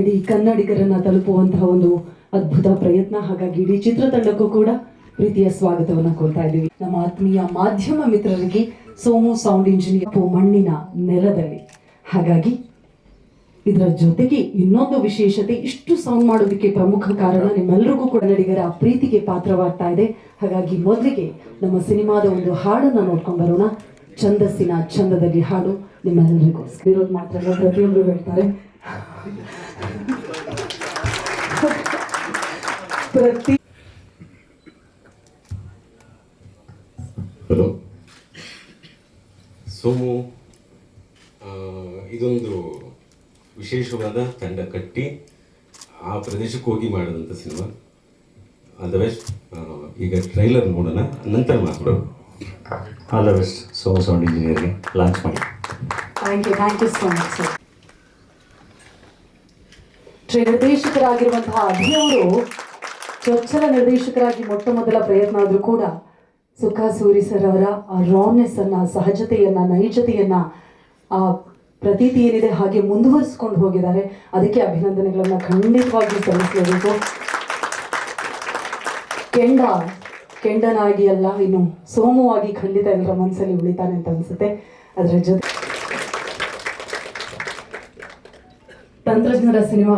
ಇಡೀ ಕನ್ನಡಿಗರನ್ನ ತಲುಪುವಂತಹ ಒಂದು ಅದ್ಭುತ ಪ್ರಯತ್ನ. ಹಾಗಾಗಿ ಇಡೀ ಚಿತ್ರತಂಡಕ್ಕೂ ಕೂಡ ಪ್ರೀತಿಯ ಸ್ವಾಗತವನ್ನ ಕೋರ್ತಾ ಇದ್ದೀವಿ. ನಮ್ಮ ಆತ್ಮೀಯ ಮಾಧ್ಯಮ ಮಿತ್ರರಿಗೆ ಸೋಮು ಸೌಂಡ್ ಇಂಜಿನಿಯರ್ ಮಣ್ಣಿನ ನೆಲದಲ್ಲಿ. ಹಾಗಾಗಿ ಇದರ ಜೊತೆಗೆ ಇನ್ನೊಂದು ವಿಶೇಷತೆ, ಇಷ್ಟು ಸೌಂಡ್ ಮಾಡೋದಕ್ಕೆ ಪ್ರಮುಖ ಕಾರಣ ನಿಮ್ಮೆಲ್ಲರಿಗೂ ಕೂಡ ನಡಿಗರ ಪ್ರೀತಿಗೆ ಪಾತ್ರವಾಗ್ತಾ ಇದೆ. ಹಾಗಾಗಿ ಮೊದಲಿಗೆ ನಮ್ಮ ಸಿನಿಮಾದ ಒಂದು ಹಾಡನ್ನ ನೋಡ್ಕೊಂಡು ಬರೋಣ. ಛಂದಸ್ಸಿನ ಛಂದದಲ್ಲಿ ಹಾಡು ನಿಮ್ಮೆಲ್ಲರಿಗೂ ಇರೋದು ಮಾತ್ರ ಪ್ರತಿಯೊಬ್ಬರು ಹೇಳ್ತಾರೆ. ಪ್ರತಿ ಹಲೋ ಸೋಮು ಆ, ಇದೊಂದು ವಿಶೇಷವಾದ ತಂಡ ಕಟ್ಟಿ ಆ ಪ್ರದೇಶಕ್ಕೆ ಹೋಗಿ ಮಾಡಿದಂಥ ಸಿನಿಮಾ. ಆಲ್ ದ ಬೆಸ್ಟ್ ಈಗ ಟ್ರೈಲರ್ ನೋಡೋಣ ನಂತರ ಮಾತಾಡೋಣ. All the best so sound ಇಂಜಿನಿಯರ್ಗೆ launch ಮಾಡಿ. Thank you thank you so much sir ನಿರ್ದೇಶಕರಾಗಿರುವಂತಹ Abhi ಅವರು ಚೊಚ್ಚಲ ನಿರ್ದೇಶಕರಾಗಿ ಮೊಟ್ಟ ಮೊದಲ ಪ್ರಯತ್ನ ಆದರೂ ಕೂಡ ಸುಖ ಸೂರಿ ಸರ್ ಅವರ ಆ ರಾನೆಸ್ ಅನ್ನ ಸಹಜತೆಯನ್ನ, ನೈಜತೆಯನ್ನ, ಆ ಪ್ರತೀತಿ ಏನಿದೆ ಹಾಗೆ ಮುಂದುವರಿಸ್ಕೊಂಡು ಹೋಗಿದ್ದಾರೆ. ಅದಕ್ಕೆ ಅಭಿನಂದನೆಗಳನ್ನ ಖಂಡಿತವಾಗಿ ಸಲ್ಲಿಸಲೇಬೇಕು. ಕೆಂಡ, ಕೆಂಡನಾಗಿ ಅಲ್ಲ, ಇನ್ನು ಸೋಮವಾಗಿ ಖಂಡಿತ ಎಲ್ಲರ ಮನಸ್ಸಲ್ಲಿ ಉಳಿತಾನೆ ಅಂತ ಅನ್ಸುತ್ತೆ. ಅದರ ಜೊತೆ ತಂತ್ರಜ್ಞರ ಸಿನಿಮಾ